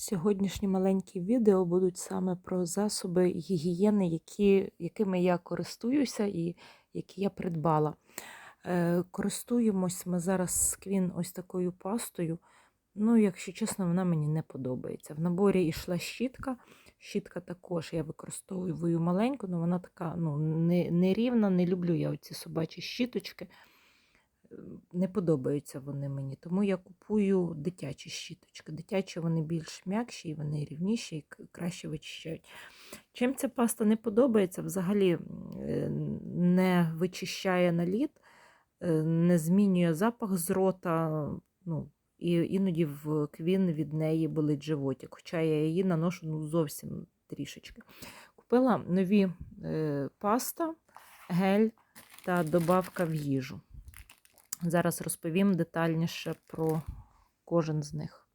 Сьогоднішні маленькі відео будуть саме про засоби гігієни, які, якими я користуюся і які я придбала. Е, користуємось ми зараз з Квін ось такою пастою. Ну, якщо чесно, вона мені не подобається. В наборі йшла щітка. Щітка також я використовую маленьку, але вона така ну, не, не не люблю я оці собачі щіточки. Не подобаються вони мені, тому я купую дитячі щіточки. Дитячі вони більш м'якші, вони рівніші і краще вичищають. Чим ця паста не подобається, взагалі е, не вичищає наліт, е, не змінює запах з рота. Ну, і іноді в квін від неї болить животик, хоча я її наношу ну, зовсім трішечки. Купила нові е, паста, гель та добавка в їжу. Зараз розповім детальніше про кожен з них.